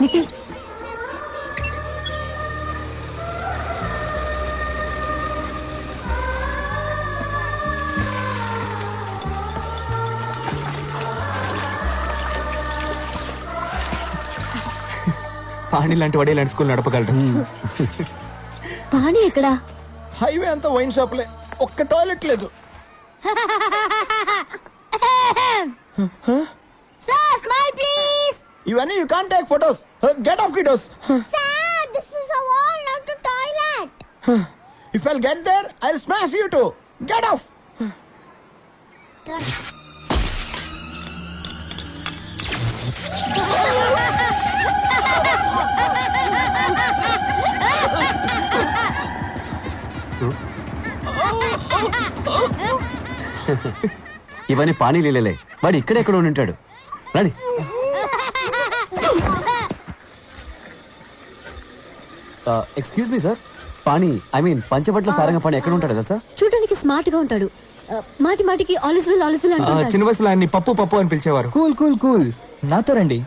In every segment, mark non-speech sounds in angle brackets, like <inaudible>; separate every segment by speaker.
Speaker 1: నిఖిల్
Speaker 2: పాణి లాంటి వాడే ఇలాంటి స్కూల్ నడపగలడు.
Speaker 1: పాణి ఎక్కడా?
Speaker 3: హైవే అంతా వైన్ షాప్లే. ఒక్క టాయిలెట్ లేదు.
Speaker 4: Sir, smile please.
Speaker 3: ఇవన్నీ you can't take photos get off kiddos
Speaker 4: Sir, this is a wall, not a toilet.
Speaker 3: If I'll get there I smash you to get off <laughs>
Speaker 5: ఇవన్నీ పానీ లీలలే వాడు ఇక్కడెక్కడ ఉండి ఉంటాడు. రండి excuse me sir Pani I mean Panchabatla Saranga Pani ఎక్కడ ఉంటాడు కదా సార్
Speaker 1: చూడడానికి స్మార్ట్గా ఉంటాడు మాటి మాటికి ఆలిస్ విల్ ఆలిస్ విల్
Speaker 2: చిన్న వయసులో ఆయన్ని పప్పు పప్పు అని పిలిచేవారు.
Speaker 3: Cool cool cool. నాతో రండి.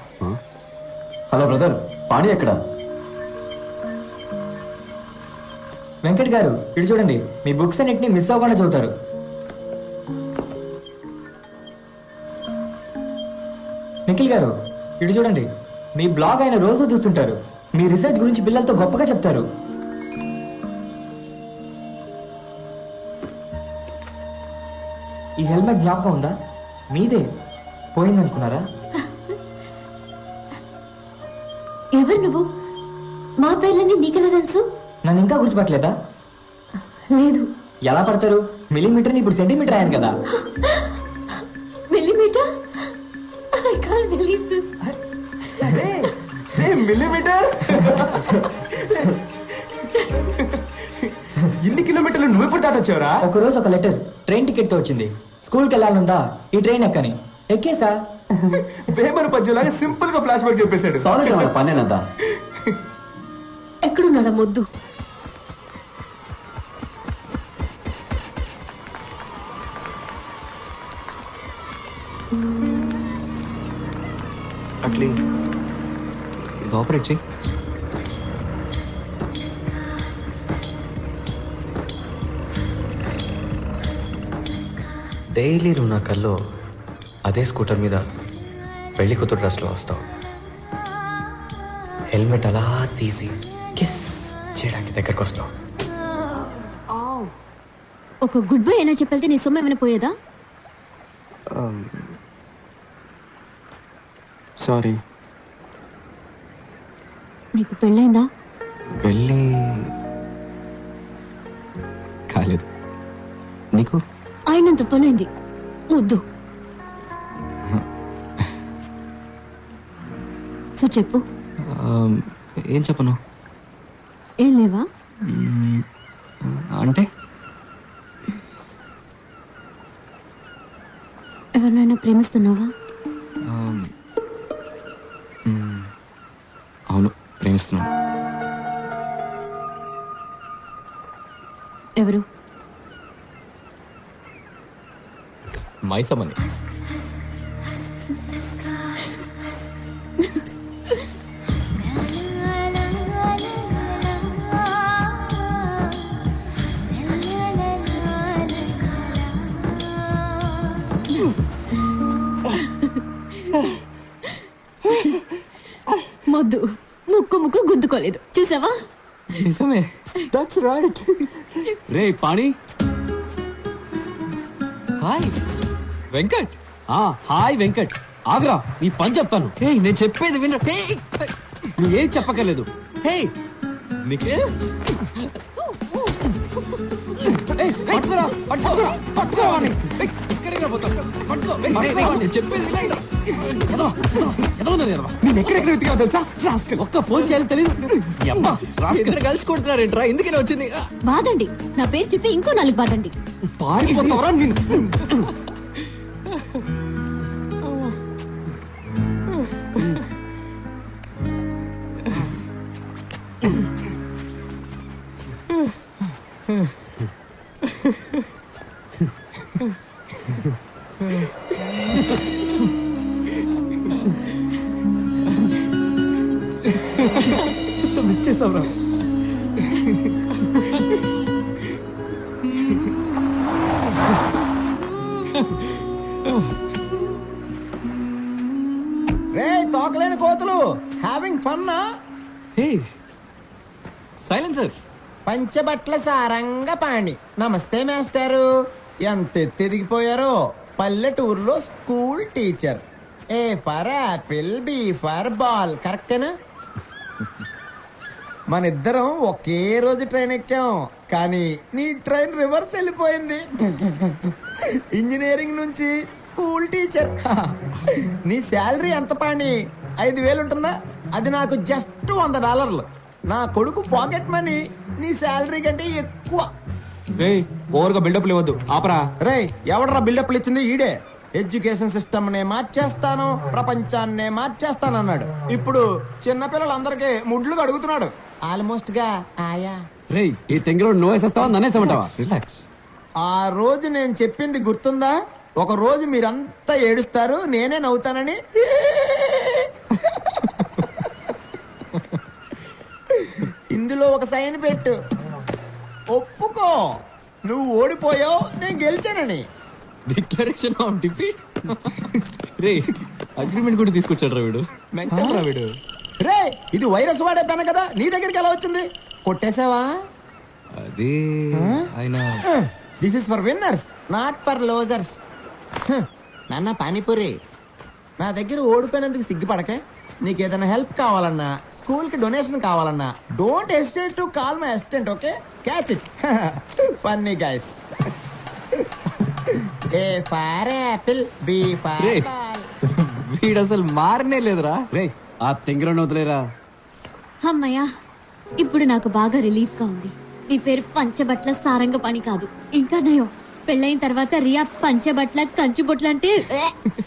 Speaker 5: Hello brother. పాణి ఎక్కడ?
Speaker 6: వెంకట్ గారు ఇటు చూడండి. మీ బుక్స్ అన్నిటిని మిస్ అవ్వకుండా చదువుతారు. నిఖిల్ గారు ఇటు చూడండి. మీ బ్లాగ్ ఆయన రోజు చూస్తుంటారు. మీ రీసెర్చ్ గురించి పిల్లలతో గొప్పగా చెప్తారు. ఈ హెల్మెట్ జ్ఞాపకం ఉందా? మీదే. పోయిందనుకున్నారా?
Speaker 1: ఎవరు నువ్వు? మా పేర్లన్నీ నీకెలా తెలుసు?
Speaker 6: నన్ను ఇంకా గుర్తుపట్టలేదా?
Speaker 1: లేదు.
Speaker 6: ఎలా పడతారు? మిల్లీమీటర్ని ఇప్పుడు సెంటీమీటర్ అయ్యాను కదా.
Speaker 1: Millimetre? I can't believe this.
Speaker 2: Millimetre? ఇన్ని కిలోమీటర్లు నువ్వు ఎప్పుడు దాటొచ్చావురా?
Speaker 6: ఒక రోజు ఒక లెటర్ ట్రైన్ టికెట్తో వచ్చింది. స్కూల్కి వెళ్ళాలందా ఈ ట్రైన్ ఎక్కని? ఎక్కేసా?
Speaker 2: పేపర్ పద్యంలాగా సింపుల్గా ఫ్లాష్ బ్యాక్ చెప్పేశాడు.
Speaker 5: సారీ పనేనంతా
Speaker 1: ఎక్కడున్నాడా మొద్దు
Speaker 7: అట్లీ ఇది ఆపరేట్ చేయి డైలీ నువ్వు నా కల్లో అదే స్కూటర్ మీద పెళ్ళి కూతురు డ్రెస్లో వస్తావు. హెల్మెట్ అలా తీసి కిస్ చేయడానికి దగ్గరకు వస్తావు.
Speaker 1: ఒక గుడ్ బై అయినా చెప్పెళ్తే నీ సొమ్ము ఏమైనా పోయేదా?
Speaker 7: సారీ.
Speaker 1: నీకు పెళ్ళైందా?
Speaker 7: పెళ్ళి కాలేదు. నీకు?
Speaker 1: ఆయనంత పనైంది. ముద్దు <laughs> సో చెప్పు.
Speaker 7: ఏం చెప్పను?
Speaker 1: ఏం లేవా?
Speaker 7: అంటే?
Speaker 1: ఎవరినైనా ప్రేమిస్తున్నావా?
Speaker 7: మైసమ్మని.
Speaker 1: మొద్దు. ముక్కు ముక్కు గుద్దుకోలేదు. చూసావా?
Speaker 7: నిజమే.
Speaker 3: దట్స్ రైట్
Speaker 5: రే పాణి.
Speaker 7: హాయ్. వెంకట్?
Speaker 5: ఆ హాయ్ వెంకట్. ఆగ్రా నీ పని చెప్తాను.
Speaker 7: హే నేను చెప్పేది విన. హే
Speaker 5: నువ్వేం చెప్పక్కర్లేదు.
Speaker 7: హే.
Speaker 5: పట్టుకోరా, పట్టుకోరా, పట్టుకోరా. ఏయ్, ఇక్కడికి. పట్టుకో, ఏయ్.
Speaker 7: నేను చెప్పేది విన.
Speaker 5: ఎదవా, ఎదవా, ఎదవన్నది ఎదవా. నేను ఎక్కడెక్కడ వెతికావు తెలుసా? రాస్కల్. ఒక్క ఫోన్ చేయాలి తెలియదు ఈ అబ్బా, రాస్కల్.
Speaker 7: ఇద్దరు కలిసి కొడుతున్నారేంట్రా? ఎందుకని వచ్చింది?
Speaker 1: బాదండి నా పేరు చెప్పి ఇంకో నాలుగు బాదండి
Speaker 5: పారిపోతావరా నిన్ను? మిస్ చేసావురా
Speaker 3: రే. తోకలేని కోతులు. హ్యావింగ్ ఫన్నా
Speaker 7: హే సైలెన్సర్
Speaker 3: పంచబట్ల సారంగ పాణి. నమస్తే మాస్టారు. ఎంత ఎత్తు ఎదిగిపోయారో పల్లెటూరులో school teacher. A for apple B for ball. కరెక్టేనా? మన ఇద్దరం ఒకే రోజు ట్రైన్ ఎక్కాం. కానీ నీ ట్రైన్ రివర్స్ వెళ్ళిపోయింది. ఇంజనీరింగ్ నుంచి స్కూల్ టీచర్. నీ శాలరీ ఎంత పాణి? ఐదు వేలు ఉంటుందా? అది నాకు జస్ట్ వంద డాలర్లు. నా కొడుకు పాకెట్ మనీ నీ శాలరీ కంటే ఎక్కువ.
Speaker 2: రే ఓవర్గా బిల్డప్ ఇవ్వద్దు. ఆపరా.
Speaker 3: రేయ్ ఎవడరా బిల్డప్లు ఇచ్చింది? ఈడే. ఎడ్యుకేషన్ సిస్టమ్ నే మార్చేస్తాను ప్రపంచాన్నే మార్చేస్తాను అన్నాడు ఇప్పుడు చిన్నపిల్లలందరికీ ముడ్లు అడుగుతున్నాడు ఆల్మోస్ట్గా ఆయా.
Speaker 5: రేయ్ ఈ తెంగిలో నువ్వు వేసేస్తావా నన్నేసేమంటావా
Speaker 7: రిలాక్స్
Speaker 3: ఆ రోజు నేను చెప్పింది గుర్తుందా? ఒక రోజు మీరంతా ఏడుస్తారు నేనే నవ్వుతానని. ఇందులో ఒక సైన్ పెట్టు. ఒప్పుకో. నువ్వు ఓడిపోయావు నేను గెలిచానని.
Speaker 7: డిక్లరేషన్ ఆఫ్ డిఫీట్ రే అగ్రిమెంట్ కూడా తీసుకొచ్చాడు రా వీడు.
Speaker 2: మెంటల్ రా వీడు.
Speaker 3: రే ఇది వైరస్ వాడే పెన కదా నీ దగ్గరికి ఎలా వచ్చింది? కొట్టేసావా
Speaker 7: అది ఆయన.
Speaker 3: This is for winners not for losers నాన్న పానీపూరి. నా దగ్గర ఓడిపోయినందుకు సిగ్గుపడకే. నీకు ఏదైనా హెల్ప్ కావాలన్నా స్కూల్కి డొనేషన్ కావాలన్నా don't hesitate to call my assistant okay catch it funny guys A for apple B for
Speaker 7: Hey. వీడు అసలు మారనే లేదురా.
Speaker 5: రేయ్ ఆ తెంగిలో వదిలేరా
Speaker 1: అమ్మయ్యా ఇప్పుడు నాకు బాగా రిలీఫ్గా ఉంది. నీ పేరు పంచబట్ల సారంగ పని కాదు. ఇంకా నయం పెళ్ళైన తర్వాత రియా పంచబట్ల కంచుబొట్ల అంటే! <laughs>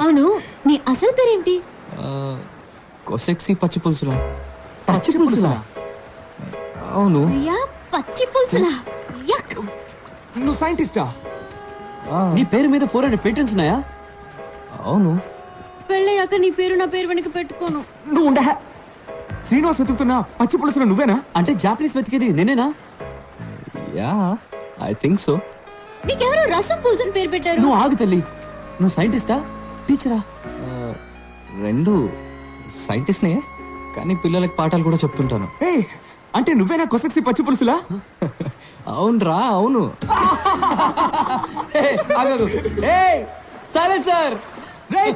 Speaker 1: అవును నీ అసలు పేరేంటి?
Speaker 7: కొసెక్సీ పచ్చి పులుసురా
Speaker 2: పచ్చి పులుసులా?
Speaker 7: అవును.
Speaker 1: రియా పచ్చి పులుసులా? యక్.
Speaker 2: నువ్వు సైంటిస్టా?
Speaker 5: నీ పేరు మీద ఫోర్ హండ్రెడ్ పేటెంట్స్ ఉన్నాయా?
Speaker 7: అవును.
Speaker 1: పెళ్ళయ్యాక నీ పేరు నా పేరు వెనక పెట్టుకోను.
Speaker 2: నువ్వు ఉండే శ్రీనివాస్ వెతుకుతున్నా పచ్చి పులుసులో నువ్వేనా?
Speaker 5: అంటే జాపనీస్ వెతికేది నేనేనా?
Speaker 7: Yeah I think so.
Speaker 1: నీకెవరో రసం పులుసు అని పేరు పెట్టారు.
Speaker 5: నువ్వు ఆగు తల్లి. నువ్వు సైంటిస్టా? టీచరా?
Speaker 7: రెండు సైంటిస్ట్నే కానీ పిల్లలకి పాఠాలు కూడా చెప్తుంటాను.
Speaker 2: ఏ అంటే నువ్వేనా కొసక్సి పచ్చి పులుసులా?
Speaker 7: అవునరా అవును.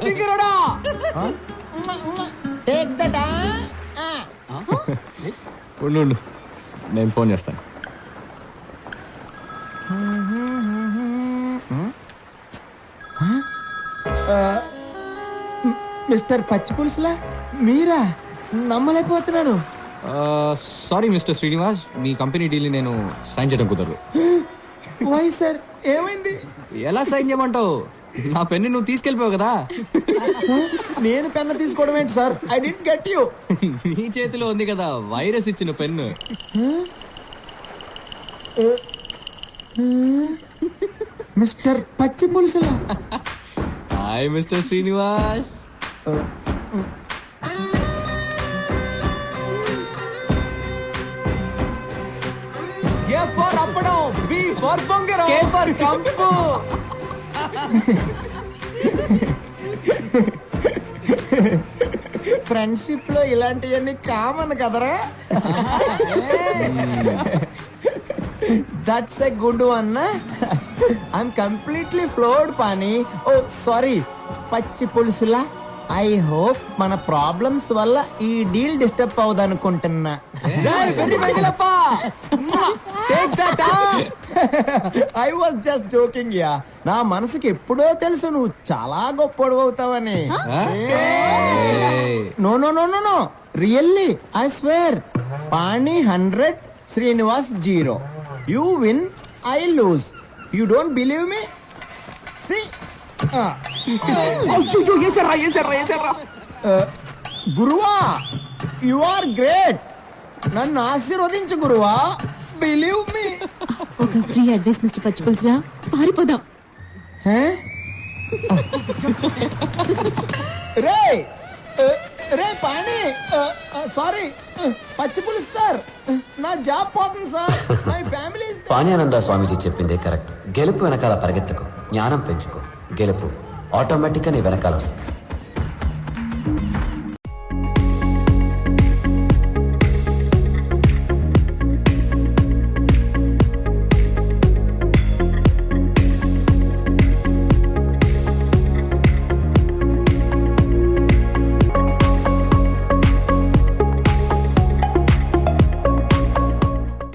Speaker 2: తింగిరోడా.
Speaker 3: టేక్ దట్
Speaker 7: ఉండు ఉండు. నేను ఫోన్ చేస్తాను.
Speaker 3: మిస్టర్ పచ్చి పులుసులా మీరా? నమ్మలేకపోతున్నాను.
Speaker 7: సారీ మిస్టర్ శ్రీనివాస్ మీ కంపెనీ డీల్ నేను సైన్ చేయడం కుదరదు. <gasps>
Speaker 3: వై సార్ ఏమైంది?
Speaker 7: ఎలా సైన్ చేయమంటావు? నా పెన్ను నువ్వు తీసుకెళ్ళిపోయావు కదా.
Speaker 3: నేను పెన్ను తీసుకోవడం ఏంటి sir I didn't get you
Speaker 7: నీ చేతిలో ఉంది కదా వైరస్ ఇచ్చిన పెన్ను.
Speaker 3: మిస్టర్ పచ్చి పులుసులా <laughs>
Speaker 7: hi mister Srinivas
Speaker 2: A for appadam B for bongaram K for kampu
Speaker 3: ఫ్రెండ్షిప్లో ఇలాంటివన్నీ కామన్ కదరా? That's a good one I'm completely floored Pani. Oh sorry పచ్చి పులుసులా? ఐ హోప్ మన ప్రాబ్లమ్స్ వల్ల ఈ deal disturb అవ్వదనుకుంటున్నా I was just joking yeah నా మనసుకి ఎప్పుడో తెలుసు నువ్వు చాలా గొప్పడు అవుతావని. No no no no no really I swear Pani hundred Srinivas zero you win I lose you don't believe me see
Speaker 2: ఏసర్రా ఏసర్రా ఏసర్రా
Speaker 3: గురువా యు ఆర్ గ్రేట్ నన్ను ఆశీర్వదించు గురువా బిలీవ్ మీ
Speaker 1: ఒక ఫ్రీ అడ్వైస్ మిస్టర్ పచ్చిపులుసులా పారిపోదాం.
Speaker 3: రే <laughs> రే పాణి సారీ. పచ్చి పులుసు సార్. నా జాబ్ పోతుంది sir. My family
Speaker 5: Panyananda Swamiji చెప్పిందే కరెక్ట్. గెలుపు వెనకాల పరిగెత్తకు జ్ఞానం పెంచుకో. గెలుపు. ఆటోమేటిక్గా నీ వెనకాల వస్తుంది